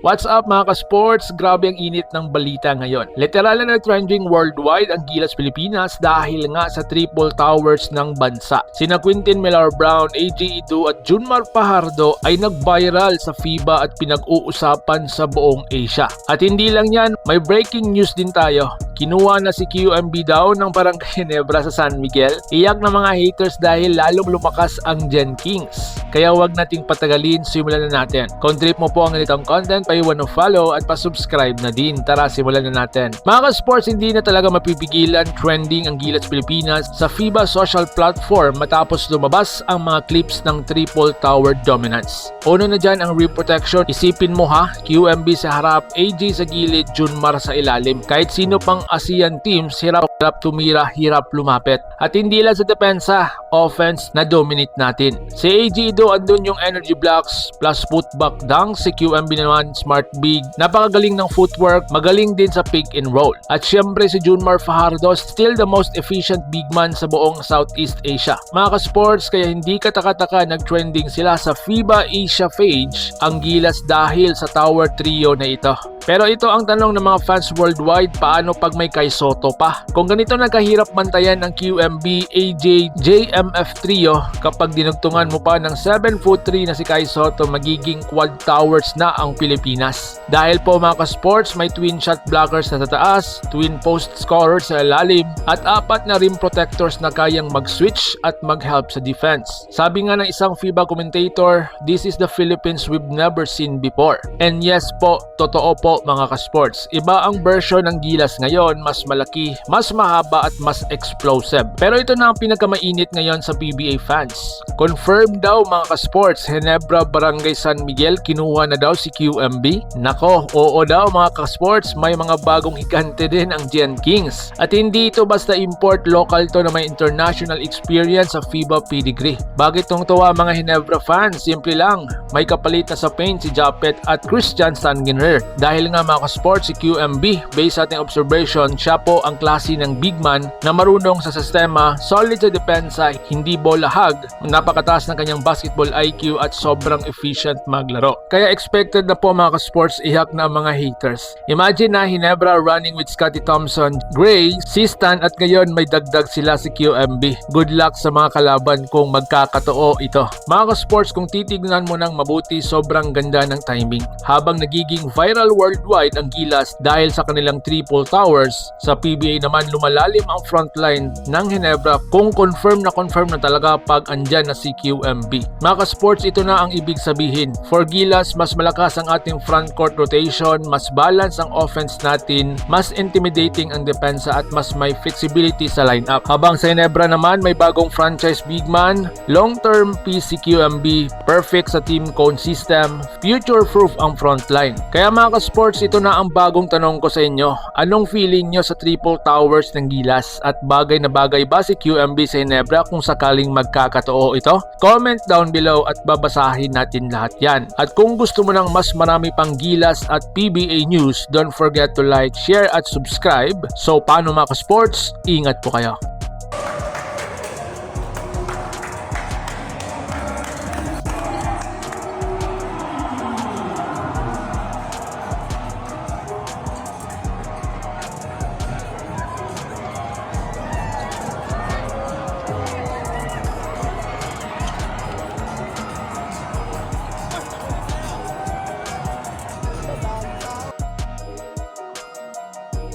What's up mga ka-sports? Grabe ang init ng balita ngayon. Literal na trending worldwide ang Gilas Pilipinas dahil nga sa triple towers ng bansa. Sina Quintin Miller Brown, AJ Idu at Junmar Pajardo ay nag-viral sa FIBA at pinag-uusapan sa buong Asia. At hindi lang yan, may breaking news din tayo. Kinuha na si QMB daw ng Barangay Ginebra sa San Miguel. Iyak na mga haters dahil lalong lumakas ang Gen Kings. Kaya wag nating patagalin, simulan na natin. Kung trip mo po ang ganitong content, paiwan ng follow at pa-subscribe na din. Tara, simulan na natin. Mga ka-sports, hindi na talaga mapipigilan trending ang Gilas Pilipinas sa FIBA social platform matapos lumabas ang mga clips ng triple tower dominance. Uno na dyan ang rim protection. Isipin mo ha, QMB sa harap, AJ sa gilid, Junmar sa ilalim. Kahit sino pang ASEAN teams, hirap hirap tumira, hirap lumapit. At hindi lang sa depensa, offense na dominate natin. Si AJ do andun yung energy blocks plus putback dunk. Si QMB naman smart big. Napakagaling ng footwork, magaling din sa pick and roll. At syempre si Junmar Fajardo still the most efficient big man sa buong Southeast Asia. Mga ka-sports, kaya hindi kataka-taka nag-trending sila sa FIBA Asia page ang gilas dahil sa tower trio na ito. Pero ito ang tanong ng mga fans worldwide, paano pag may Kai Soto pa? Kung ganito nagkahirap bantayan ng QMB, AJ, JMF trio, kapag dinugtungan mo pa ng 7 foot 3 na si Kai Soto, magiging quad towers na ang Pilipinas. Dahil po mga ka-sports, may twin shot blockers na sa taas, twin post scorers sa ilalim, at apat na rim protectors na kayang mag-switch at mag-help sa defense. Sabi nga ng isang FIBA commentator, this is the Philippines we've never seen before. And yes po, totoo po mga ka-sports. Iba ang version ng Gilas ngayon, mas malaki, mas mahaba at mas explosive. Pero ito na ang pinakamainit ngayon sa PBA fans. Confirmed daw mga ka-sports, Ginebra Barangay San Miguel kinuha na daw si QMB. Nako, oo daw mga ka-sports, may mga bagong higante din ang Gen Kings. At hindi ito basta import local to na may international experience sa FIBA pedigree. Bakit tong tuwa mga Ginebra fans? Simple lang, may kapalit na sa paint si Japet at Christian Sanginher. Dahil nga mga ka-sports, si QMB, based sa ating observation, siya po ang klase ng big man na marunong sa sistema, solid sa depensa, hindi bolahag, napakataas ng kanyang basketball IQ at sobrang efficient maglaro. Kaya expected na po mga ka-sports iyak na mga haters. Imagine na Hinebra running with Scotty Thompson, Gray, Sistan at ngayon may dagdag sila si QMB. Good luck sa mga kalaban kung magkakatoo ito. Mga ka-sports kung titignan mo ng mabuti sobrang ganda ng timing. Habang nagiging viral worldwide ang Gilas dahil sa kanilang triple towers, sa PBA naman lumalalim ang frontline ng Hinebra kung confirm na confirm na talaga pag andyan na si QMB. Mga ka-sports, ito na ang ibig sabihin. For Gilas, mas malakas ang ating front court rotation, mas balance ang offense natin, mas intimidating ang depensa at mas may flexibility sa lineup. Habang sa Hinebra naman, may bagong franchise big man, long-term piece si QMB, perfect sa team cone system, future-proof ang frontline. Kaya mga ka-sports, ito na ang bagong tanong ko sa inyo. Anong feeling nyo sa triple towers ng Gilas? At bagay na bagay ba si QMB sa Hinebra kung sakaling magkakatoo ito? Comment down below at babasahin natin lahat yan. At kung gusto mo ng mas marami pang Gilas at PBA news, don't forget to like, share at subscribe. So paano mga ka-sports? Ingat po kayo.